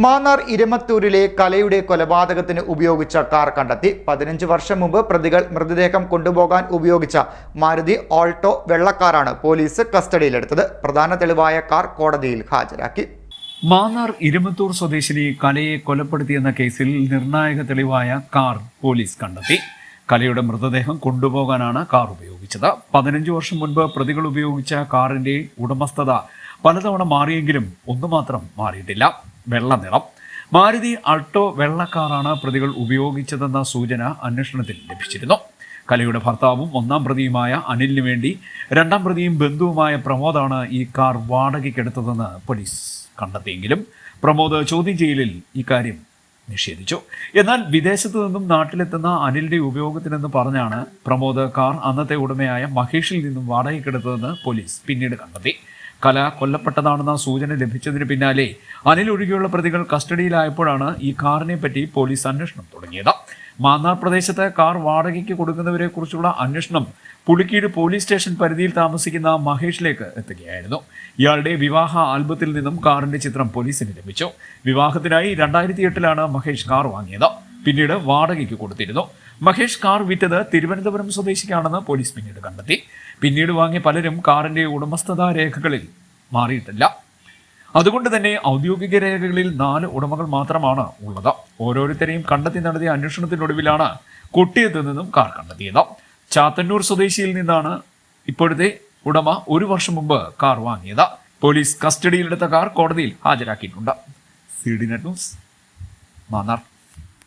മാന്നാർ ഇരമത്തൂരിലെ കലയുടെ കൊലപാതകത്തിന് ഉപയോഗിച്ച കാർ കണ്ടെത്തി. പതിനഞ്ച് വർഷം മുമ്പ് പ്രതികൾ മൃതദേഹം കൊണ്ടുപോകാൻ ഉപയോഗിച്ച മാരുതി ഓൾട്ടോ വെള്ളക്കാറാണ് പോലീസ് കസ്റ്റഡിയിലെടുത്തത്. പ്രധാന തെളിവായ കാർ കോടതിയിൽ ഹാജരാക്കി. മാന്നാർ ഇരമത്തൂർ സ്വദേശിനി കലയെ കൊലപ്പെടുത്തിയെന്ന കേസിൽ നിർണായക തെളിവായ കാർ പോലീസ് കണ്ടെത്തി. കലയുടെ മൃതദേഹം കൊണ്ടുപോകാനാണ് കാർ ഉപയോഗിച്ചത്. പതിനഞ്ച് വർഷം മുൻപ് പ്രതികൾ ഉപയോഗിച്ച കാറിന്റെ ഉടമസ്ഥത പലതവണ മാറിയെങ്കിലും ഒന്നു മാത്രം മാറിയിട്ടില്ല. വെള്ള നിറം മാരുതി അൾട്ടോ വെള്ളക്കാറാണ് പ്രതികൾ ഉപയോഗിച്ചതെന്ന സൂചന അന്വേഷണത്തിൽ ലഭിച്ചിരുന്നു. കലയുടെ ഭർത്താവും ഒന്നാം പ്രതിയുമായ അനിലിന് വേണ്ടി രണ്ടാം പ്രതിയും ബന്ധുവുമായ പ്രമോദാണ് ഈ കാർ വാടകയ്ക്കെടുത്തതെന്ന് പോലീസ് കണ്ടെത്തിയെങ്കിലും പ്രമോദ് ചോദ്യം ചെയ്യലിൽ ഇക്കാര്യം നിഷേധിച്ചു. എന്നാൽ വിദേശത്തു നിന്നും നാട്ടിലെത്തുന്ന അനിലിന്റെ ഉപയോഗത്തിനെന്ന് പറഞ്ഞാണ് പ്രമോദ് കാർ അന്നത്തെ ഉടമയായ മഹേഷിൽ നിന്നും വാടകയ്ക്കെടുത്തതെന്ന് പോലീസ് പിന്നീട് കണ്ടെത്തി. കല കൊല്ലപ്പെട്ടതാണെന്ന സൂചന ലഭിച്ചതിന് പിന്നാലെ അനിൽ ഒഴികെയുള്ള പ്രതികൾ കസ്റ്റഡിയിലായപ്പോഴാണ് ഈ കാറിനെ പറ്റി പോലീസ് അന്വേഷണം തുടങ്ങിയത്. മാന്നാർ പ്രദേശത്ത് കാർ വാടകയ്ക്ക് കൊടുക്കുന്നവരെ കുറിച്ചുള്ള അന്വേഷണം പുളിക്കീട് പോലീസ് സ്റ്റേഷൻ പരിധിയിൽ താമസിക്കുന്ന മഹേഷിലേക്ക് എത്തുകയായിരുന്നു. ഇയാളുടെ വിവാഹ ആൽബത്തിൽ നിന്നും കാറിന്റെ ചിത്രം പോലീസിന് ലഭിച്ചു. വിവാഹത്തിനായി രണ്ടായിരത്തി എട്ടിലാണ് മഹേഷ് കാർ വാങ്ങിയത്. പിന്നീട് വാടകയ്ക്ക് കൊടുത്തിരുന്നു. മഹേഷ് കാർ വിറ്റത് തിരുവനന്തപുരം സ്വദേശിക്കാണെന്ന് പോലീസ് പിന്നീട് കണ്ടെത്തി. പിന്നീട് വാങ്ങിയ പലരും കാറിന്റെ ഉടമസ്ഥതാ രേഖകളിൽ മാറിയിട്ടില്ല. അതുകൊണ്ട് തന്നെ ഔദ്യോഗിക രേഖകളിൽ നാല് ഉടമകൾ മാത്രമാണ് ഉള്ളത്. ഓരോരുത്തരെയും കണ്ടെത്തി നടത്തിയ അന്വേഷണത്തിനൊടുവിലാണ് കൊട്ടിയത്ത് നിന്നും കാർ കണ്ടെത്തിയത്. ചാത്തന്നൂർ സ്വദേശിയിൽ നിന്നാണ് ഇപ്പോഴത്തെ ഉടമ ഒരു വർഷം മുമ്പ് കാർ വാങ്ങിയത്. പോലീസ് കസ്റ്റഡിയിലെടുത്ത കാർ കോടതിയിൽ ഹാജരാക്കിയിട്ടുണ്ട്. C D net news Mannar.